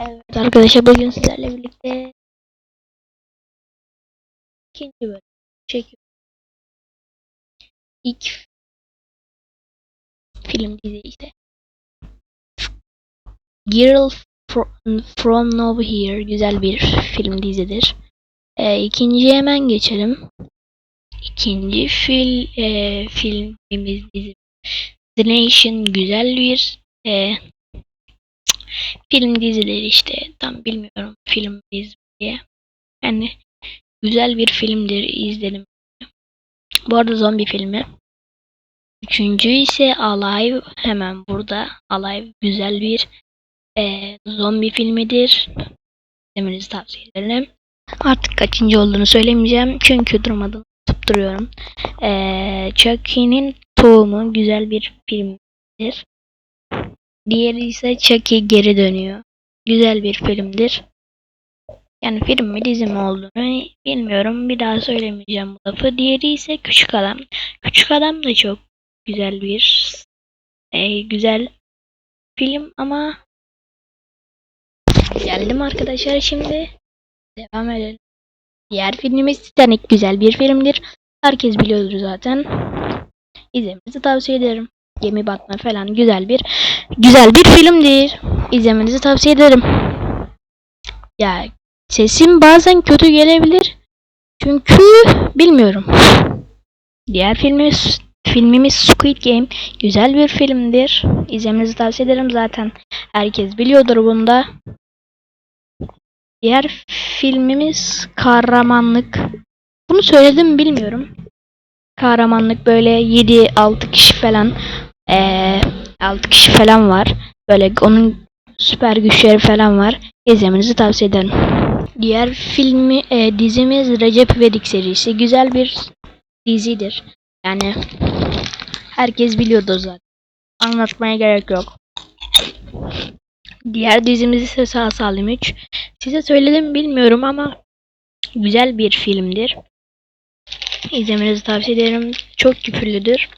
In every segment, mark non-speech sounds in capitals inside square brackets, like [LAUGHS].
Evet arkadaşlar bugün sizlerle birlikte ikinci bölüm çekiyorum. İlk film dizi işte. Girl Fro- From Nowhere güzel bir film dizidir. Ee, ikinciye hemen geçelim. İkinci fil e, filmimiz dizi The Nation güzel bir e, film dizileri işte tam bilmiyorum film dizi. Yani güzel bir filmdir izledim. Bu arada zombi filmi. Üçüncü ise Alive hemen burada. Alive güzel bir e, zombi filmidir. İzlemenizi tavsiye ederim. Artık kaçıncı olduğunu söylemeyeceğim çünkü durmadan tutup duruyorum. E, Chucky'nin Tohumu güzel bir filmdir. Diğeri ise Chucky geri dönüyor. Güzel bir filmdir. Yani film mi dizi mi olduğunu bilmiyorum. Bir daha söylemeyeceğim bu lafı. Diğeri ise Küçük Adam. Küçük Adam da çok güzel bir e, güzel film ama geldim arkadaşlar şimdi devam edelim. Diğer filmimiz Titanic güzel bir filmdir. Herkes biliyordur zaten. İzlemenizi tavsiye ederim. Gemi batma falan güzel bir güzel bir filmdir. İzlemenizi tavsiye ederim. Ya sesim bazen kötü gelebilir. Çünkü bilmiyorum. Diğer filmimiz filmimiz Squid Game güzel bir filmdir. İzlemenizi tavsiye ederim zaten. Herkes biliyordur bunda. Diğer filmimiz Kahramanlık. Bunu söyledim mi bilmiyorum. Kahramanlık böyle 7-6 kişi falan eee 6 kişi falan var. Böyle onun süper güçleri falan var. İzlemenizi tavsiye ederim. Diğer filmi e, dizimiz Recep İvedik serisi. Güzel bir dizidir. Yani herkes biliyordu zaten. Anlatmaya gerek yok. Diğer dizimiz ise Sağ Salim 3. Size söyledim bilmiyorum ama güzel bir filmdir. İzlemenizi tavsiye ederim. Çok küfürlüdür.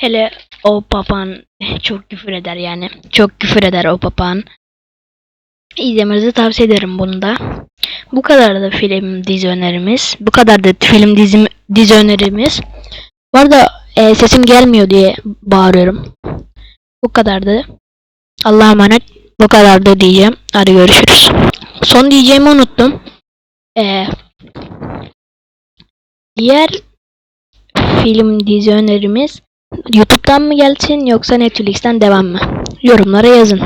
Hele o papağan [LAUGHS] çok küfür eder yani. Çok küfür eder o papağan. İzlemenizi tavsiye ederim bunu da. Bu kadar da film dizi önerimiz. Bu kadar da film dizi, dizi önerimiz. Bu arada e, sesim gelmiyor diye bağırıyorum. Bu kadardı. Allah'a emanet. Bu kadar da diyeceğim. Hadi görüşürüz. Son diyeceğimi unuttum. E, diğer film dizi önerimiz YouTube'dan mı gelsin yoksa Netflix'ten devam mı? Yorumlara yazın.